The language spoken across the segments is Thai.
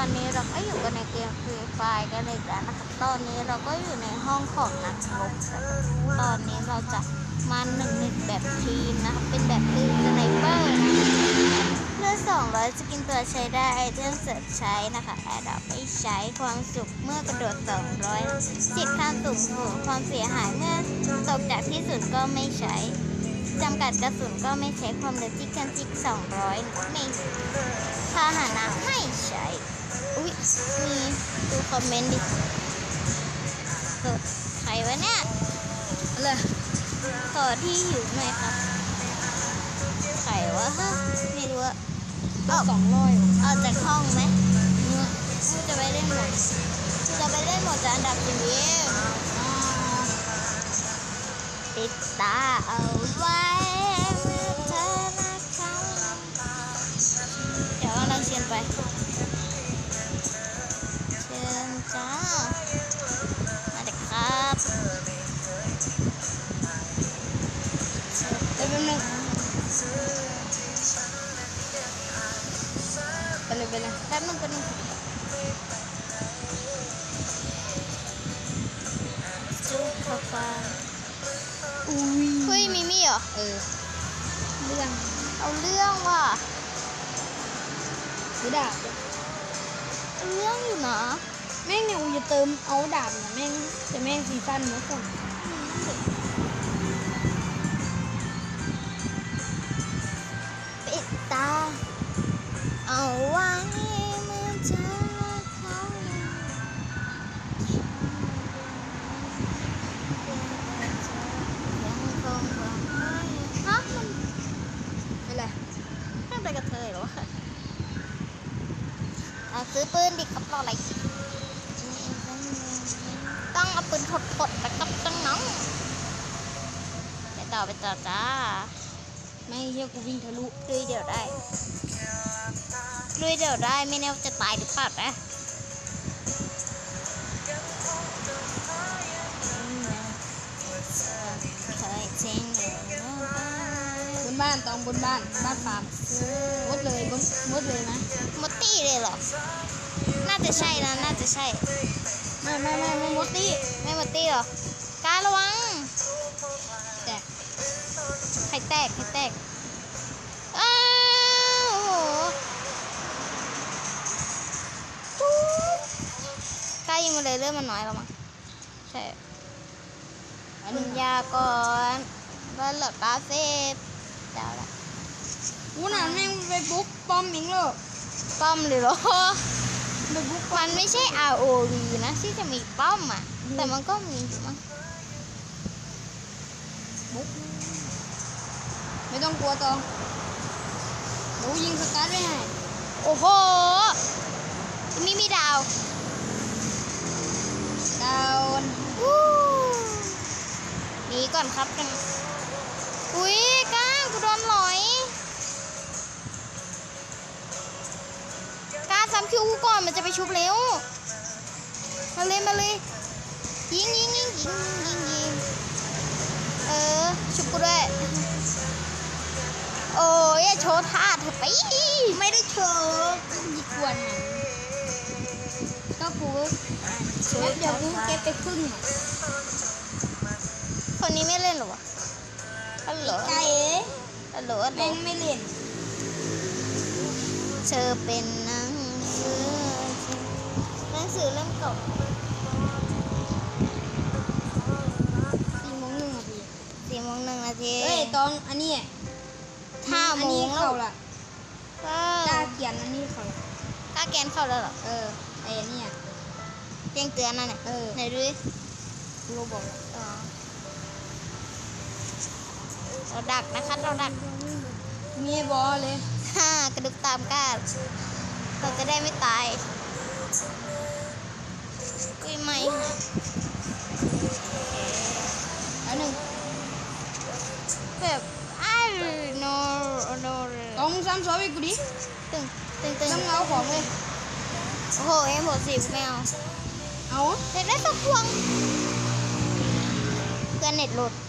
ตอนนี้เราก็อยู่กันในเกมฟรีไฟกันเลยแล้วนะครับตอนนี้เราก็อยู่ในห้องของนักรบตอนนี้เราจะมาหนึ่งหนึ่งแบบทีมนะครับเป็นแบบปืนสไนเปอร์เลือดสองร้อยสกินตัวใช้ได้ไอเทมเสริมใช้นะคะแอดดับไม่ใช้ความสุขเมื่อกระโดดสองร้อยจิตข้ามสูงสูงความเสียหายเมื่อตกจากที่สุดก็ไม่ใช้จำกัดกระสุนก็ไม่ใช้ความเร็วที่เคลื่อนที่200 ไม่พาหนะไม่ ยมีดูคอมเมนต์ดิเกิดใครวะเนี่ยเลยขอที่อยู่หน่อยครับใครวะฮะไม่รู้อะก็สองร้อยเอาจากห้องไหมเนี่ยกูจะไปเล่นหมดกูจะไปเล่นหมดจะอันดับสิบเองปิดตาเอาไว้เมื่อเธอรักเขาเดี๋ยวกำลังเชียนไปเชิญ จ้า มาเด็กครับเดี๋ยวแป๊บนึงไปเลยไปเลยแป๊บนึงแป๊บนึงจุกเข้าไปอุ้ยเฮ้ยมิมี่เหรอ เออ เรื่อง เอาเรื่องว่ะไม่ดาบเอาเรื่องอยู่นะ แม่งเนี่ยอูจะเติมเอาดาบเนี่ยแม่งแต่แม่งซีซั่นเมื่อก่อนปิดตา เอาไว้เมื่อเจอเขายังคงหวังไว้ฮะมันไม่ไรไม่ไปกับเธอเหรอวะเอาซื้อปืนดิครับรออะไร ต้องเอาปืนถดๆนะครับต้องน้องไปต่อไปต่อจ้า ไม่เชี่ยกูวิ่งทะลุลุยเดี๋ยวได้ลุยเดี๋ยวได้ไม่แน่ว่าจะตายหรือเปล่านะเคยเจ๊งอยู่บนบ้านตองบนบ้านบ้านฟาร์มมดเลยบนมดเลยนะมดตี้เลยเหรอ น่าจะใช่นะน่าจะใช่ ไม่ไม่ไม่ไม่มดตี้ไม่มดตี้เหรอการระวังแต่ไข่แตกไข่แตกอ้าวโอ้โหปุ๊บกล้ายิงมาเลยเลือดมันน้อยแล้วมั้งใช่อันกินี้นยาก่อนแล้วเหลือกาเฟ่เดี๋ยวละกูน่ะแม่งไปบุกป้อมมิงเลยป้อมเลยเหรอไปบุก มันไม่ใช่ ROV นะที่จะมีป้อมอะ แต่มันก็มีอยู่มั้งบุกไม่ต้องกลัวตองหนูยิงสกัดไว้ให้โอ้โหมีมีดาว ดาวน์วู้หนีก่อนครับกัน อุ้ยก้างกูโดนหลอย ซ้ำคิวกูก่อนมันจะไปชุบเร็วมาเลยมาเลยยิงยิงยิงยิงยิงยิงเออชุบกูด้วยโอ้ยอย่าโชว์ท่าเถอะไปไม่ได้โชว์ยิกวนน่ะก็กูแล้วเดี๋ยวกูเก็บไปครึ่งอะคนนี้ไม่เล่นเหรอวะฮัลโหลไก่เอ๋ฮัลโหลฮัลโหลแม่งไม่เล่นเธอเป็น สือเล่มเก่าสี่โมงหนึ่งนาทีสี่โมงหนึ่งนาทีเอ้ยตองอันนี้ห้าอัโมนี้งแล้เข้าวละก็กล้าเขียนอันนี้เขาละกล้าแกนเข้าแล้วเหรอเออไอ้เนี่ยแจ้งเตือนนั่นน่ะเออไหนดูดิกูบอกละอ๋อเราดักนะคะเราดัก มีบอเลยฮ่ากระดูกตามก้าเราจะได้ไม่ตาย กุยไม่อันหนึ่งแบบอ้าวโนโนตองซ้ำซ้อมไปกูดิตึงตึ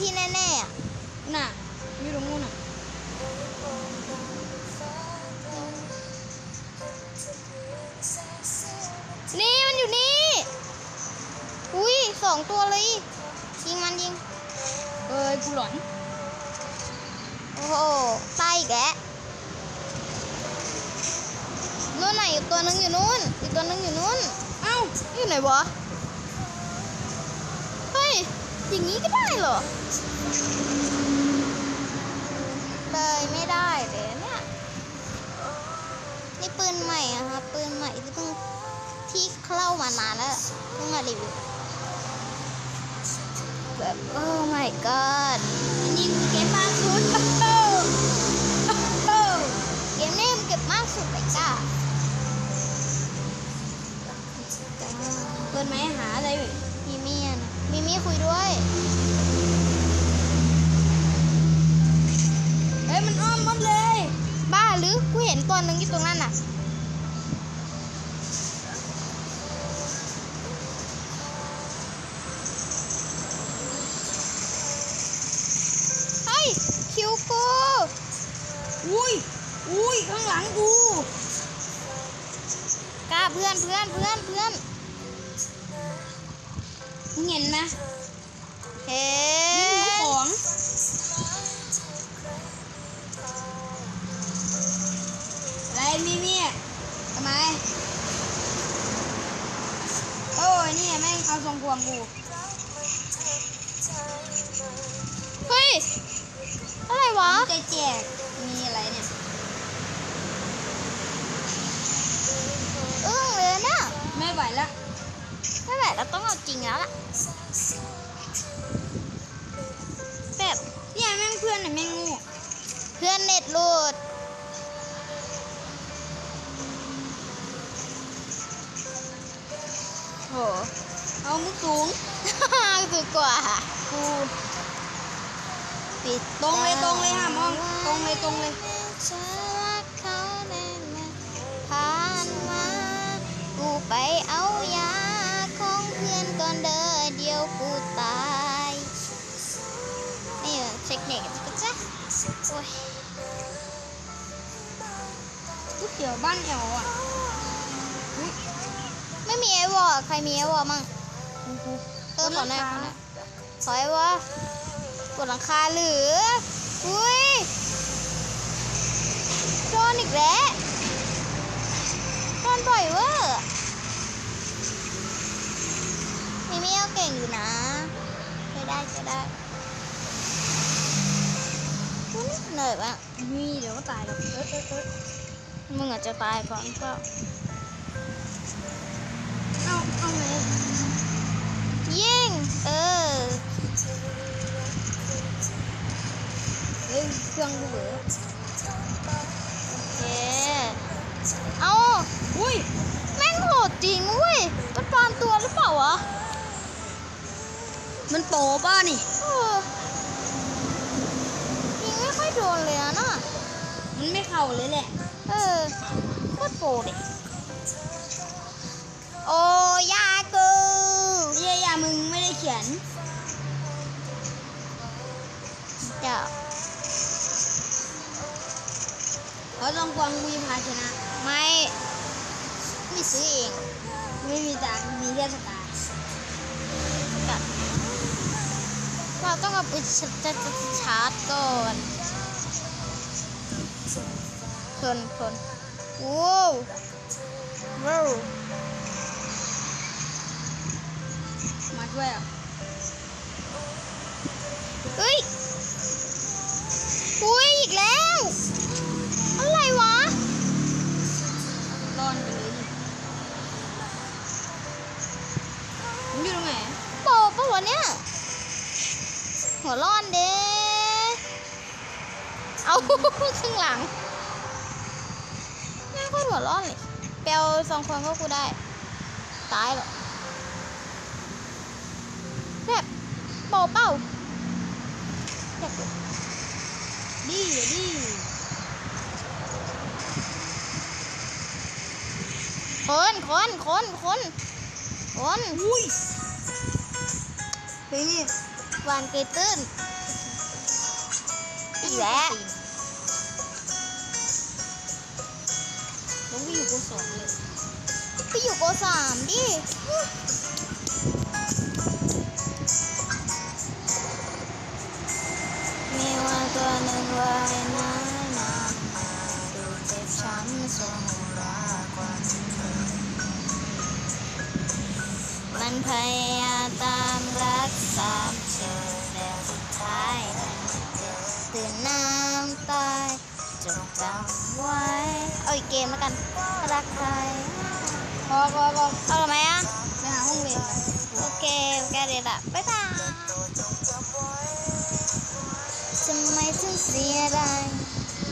ที่แน่ๆอะน่ะอยู่ตรงนู้นน่ะนี่มันอยู่นี่ อุ้ยสองตัวเลยยิงมันยิง เอ้ยกูหลอน โอ้โหตายอีกแล้วนู่นไหนะอีกตัวหนึงอยู่นู่น อีกตัวหนึงอยู่นู่น เอ้า อยู่ไหนวะเฮ้ย อย่างนี้ก็ได้เหรอ เลยไม่ได้เลยเนี่ย นี่ปืนใหม่อะครับปืนใหม่ที่เพิ่งที่เข้ามานานแล้วเพิ่งมารีวิวแบบโอ้ my god หรือกูเห็นตัวหนึ่งอยู่ตรงนั้นน่ะเฮ้ยคิวกูอุ้ยอุ้ยข้างหลังกูกล้าเพื่อนเพื่อนเพื่อนเพื่อนมึงเห็นไหมเฮ้ อะไรมีมีดทำไม โอ้ยนี่แม่งเอาทรงควงกู เฮ้ย อะไรวะ จะแจก มีอะไรเนี่ย อึ้งเลยนะไม่ไหวละไม่แบบเราต้องเอาจริงแล้วล่ะ แบบเนี่ยแม่งเพื่อนเนี่ยแม่งงูเพื่อนเน็ตหลุด โหเอามุกสูงคือกว่ากูปิดตรงเลยตรงเลยห้ามอ้อมตรงเล มากูไปเอายาของเพื่อนก่อนเด้อเดียวกูตายนี่เช็คเน็ตกันจ้ะโอ้ยกูเขียวบ้านแอวอะไม่มีไอวอลใครมีไอวอลมั่งกูกูเออขอหน่อยขอหน่อยขอไอวอลกดหลังคาหรืออุ้ยโดนอีกแล้วโดนบ่อยเวอร์มีไม่เอาเก่งอยู่นะใช้ได้ใช้ได้อุ๊ยเหนื่อยปะมีเดี๋ยวก็ตายหรอกเออเออเออมึงอาจจะตายก่อนก็ เอาเอาไงยิงเออเฮ้ยเครื่องกูเบื่อโอเคเอาอุ้ยแม่งโหดจริงเว้ยมันปลอมตัวหรือเปล่าวะมันโปป่ะนี่เออยิงไม่ค่อยโดนเลยอะน่ะมันไม่เข่าเลยแหละ เออโคตรโปรดิโอ้ ยากูเยียยามึงไม่ได้เขียนเดี๋ยวเพราะต้องกวางมีภาชนะ ไม่ไม่ซื้อเอง ไม่มีตังมีแค่สตาร์กันเราต้องเอาไปชาร์จชาร์จก่อนคนคนว้าวว้าว มาช่วยอะเฮ้ยอุ้ยอีกแล้ว อะไรวะร่อนไปเลยดิมึงอยู่ตรงไหนโปะปะวะเนี่ย หัวร้อนเด้เอาข้างหลังแม่งโคตรหัวร้อนเลยเปลวสองคนก็กูได้ ตายหรอ โปะเป้าแบบดีอะดีคนคนคนคนคนอุ้ยเฮ้ยนี่หวานเกยตื้นอีกแล้วลงไปอยู่กูสองเลยไปอยู่โกสามดิ พยายามตามรักสามเธอแต่สุดท้ายตื่นน้ำตายจงจำไว้ เอาอีกเกมแล้วกันรักใครพอพอพอเอาทำไมอะไปหาห้องเรียนโอเคโอเดี๋ยวละบ๊ายบายทำไมถึงเสียดาย